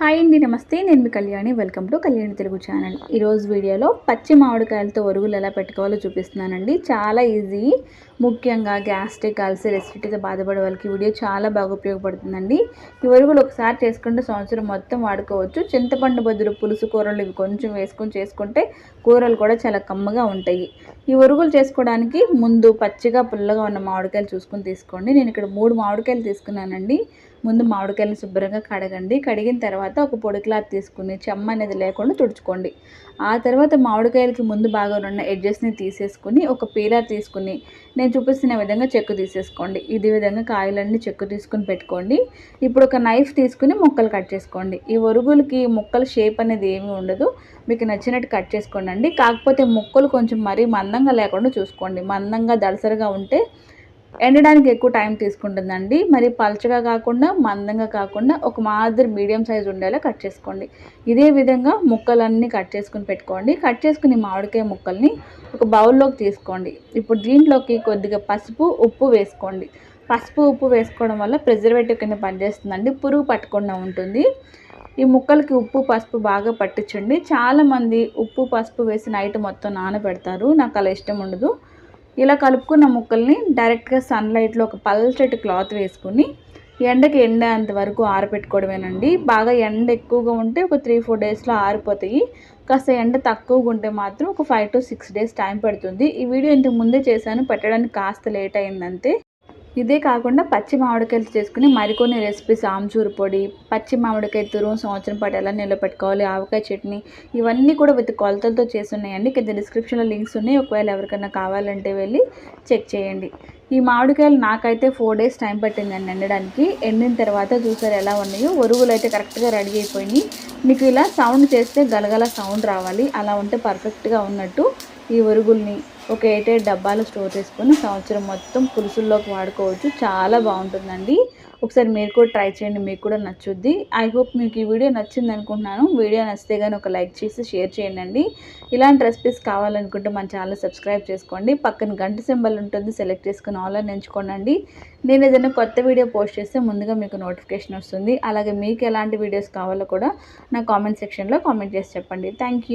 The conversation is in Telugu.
హాయ్ అండి నమస్తే. నేను మీ Kalyani. Welcome to Kalyani Telugu channel. ఈరోజు వీడియోలో పచ్చి మామిడికాయలతో ఒరుగులు ఎలా పెట్టుకోవాలో చూపిస్తున్నానండి. చాలా ఈజీ. ముఖ్యంగా గ్యాస్ట్రిక్ అల్సర్ ఎసిడిటీతో బాధపడే వాళ్ళకి వీడియో చాలా బాగా ఉపయోగపడుతుందండి. ఈ ఒరుగులు ఒకసారి చేసుకుంటే సంవత్సరం మొత్తం వాడుకోవచ్చు. చింతపండు బదులు పులుసు కూరలు ఇవి కొంచెం వేసుకొని చేసుకుంటే కూరలు కూడా చాలా కమ్మగా ఉంటాయి. ఈ ఒరుగులు చేసుకోవడానికి ముందు పచ్చిగా పుల్లగా ఉన్న మామిడికాయలు చూసుకొని తీసుకోండి. నేను ఇక్కడ మూడు మామిడికాయలు తీసుకున్నానండి. ముందు మామిడికాయలను శుభ్రంగా కడగండి. కడిగిన తర్వాత ఒక పొడి క్లాత్ తీసుకుని చెమ్మ అనేది లేకుండా తుడుచుకోండి. ఆ తర్వాత మామిడికాయలకి ముందు బాగా ఉన్న ఎడ్జెస్ని తీసేసుకుని ఒక పీలర్ తీసుకుని నేను చూపిస్తున్న విధంగా చెక్కు తీసేసుకోండి. ఇదే విధంగా కాయలన్నీ చెక్కు తీసుకుని పెట్టుకోండి. ఇప్పుడు ఒక నైఫ్ తీసుకుని ముక్కలు కట్ చేసుకోండి. ఈ ఒరుగులకి ముక్కల షేప్ అనేది ఏమీ ఉండదు. మీకు నచ్చినట్టు కట్ చేసుకోండి అండి. కాకపోతే ముక్కలు కొంచెం మరీ మందంగా లేకుండా చూసుకోండి. మందంగా దళసరిగా ఉంటే ఎండడానికి ఎక్కువ టైం తీసుకుంటుందండి. మరి పలచగా కాకుండా మందంగా కాకుండా ఒక మాదిరి మీడియం సైజ్ ఉండేలా కట్ చేసుకోండి. ఇదే విధంగా ముక్కలన్నీ కట్ చేసుకుని పెట్టుకోండి. కట్ చేసుకుని మామిడికాయ ముక్కల్ని ఒక బౌల్లోకి తీసుకోండి. ఇప్పుడు దీంట్లోకి కొద్దిగా పసుపు ఉప్పు వేసుకోండి. పసుపు ఉప్పు వేసుకోవడం వల్ల ప్రిజర్వేటివ్ కింద పనిచేస్తుందండి. పురుగు పట్టకుండా ఉంటుంది. ఈ ముక్కలకి ఉప్పు పసుపు బాగా పట్టించండి. చాలామంది ఉప్పు పసుపు వేసి నైట్ మొత్తం నానబెడతారు. నాకు అలా ఇష్టం ఉండదు. ఇలా కలుపుకున్న ముక్కల్ని డైరెక్ట్గా సన్లైట్లో ఒక పల్చటి క్లాత్ వేసుకుని ఎండకి ఎండేంత వరకు ఆరబెట్టుకోవడమేనండి బాగా ఎండ ఎక్కువగా ఉంటే ఒక త్రీ ఫోర్ డేస్లో ఆరిపోతాయి. కాస్త ఎండ తక్కువగా ఉంటే మాత్రం ఒక five to six days time పడుతుంది. ఈ వీడియో ఇంతకు ముందే చేశాను పెట్టడానికి కాస్త లేట్ అయిందంతే. ఇదే కాకుండా పచ్చి మామిడికాయలు చేసుకుని మరికొన్ని రెసిపీస్ ఆమ్చూరు పొడి పచ్చి మామిడికాయ తురుము సంవత్సరం పాటు ఎలా నిల్వ పెట్టుకోవాలి ఆవకాయ చట్నీ ఇవన్నీ కూడా విత్ కొలతలతో చేస్తున్నాయండి. కింద డిస్క్రిప్షన్లో లింక్స్ ఉన్నాయి. ఒకవేళ ఎవరికైనా కావాలంటే వెళ్ళి చెక్ చేయండి. ఈ మామిడికాయలు నాకైతే ఫోర్ డేస్ టైం పట్టిందండి ఎండడానికి ఎండిన తర్వాత చూసారు ఎలా ఉన్నాయో. ఒరుగులు అయితే కరెక్ట్గా రెడీ అయిపోయినాయి. మీకు ఇలా సౌండ్ చేస్తే గలగల సౌండ్ రావాలి. అలా ఉంటే పర్ఫెక్ట్గా ఉన్నట్టు ఈ ఒరుగుల్ని ఒక ఎయిట్ ఎయిట్ డబ్బాలు స్టోర్ చేసుకొని సంవత్సరం మొత్తం పులుసుల్లోకి వాడుకోవచ్చు. చాలా బాగుంటుందండి. ఒకసారి మీరు కూడా ట్రై చేయండి మీకు కూడా నచ్చుద్ది. ఐ హోప్ మీకు ఈ వీడియో నచ్చింది అనుకుంటున్నాను. వీడియో నచ్చితే కానీ ఒక లైక్ చేసి షేర్ చేయండి ఇలాంటి రెసిపీస్ కావాలనుకుంటే మన ఛానల్ సబ్స్క్రైబ్ చేసుకోండి. పక్కన గంట సింబల్ ఉంటుంది సెలెక్ట్ చేసుకుని ఆన్లైన్ ఎంచుకోండి నేను ఏదైనా కొత్త వీడియో పోస్ట్ చేస్తే ముందుగా మీకు నోటిఫికేషన్ వస్తుంది. అలాగే మీకు ఎలాంటి వీడియోస్ కావాలో కూడా నా కామెంట్ సెక్షన్లో కామెంట్ చేసి చెప్పండి. థ్యాంక్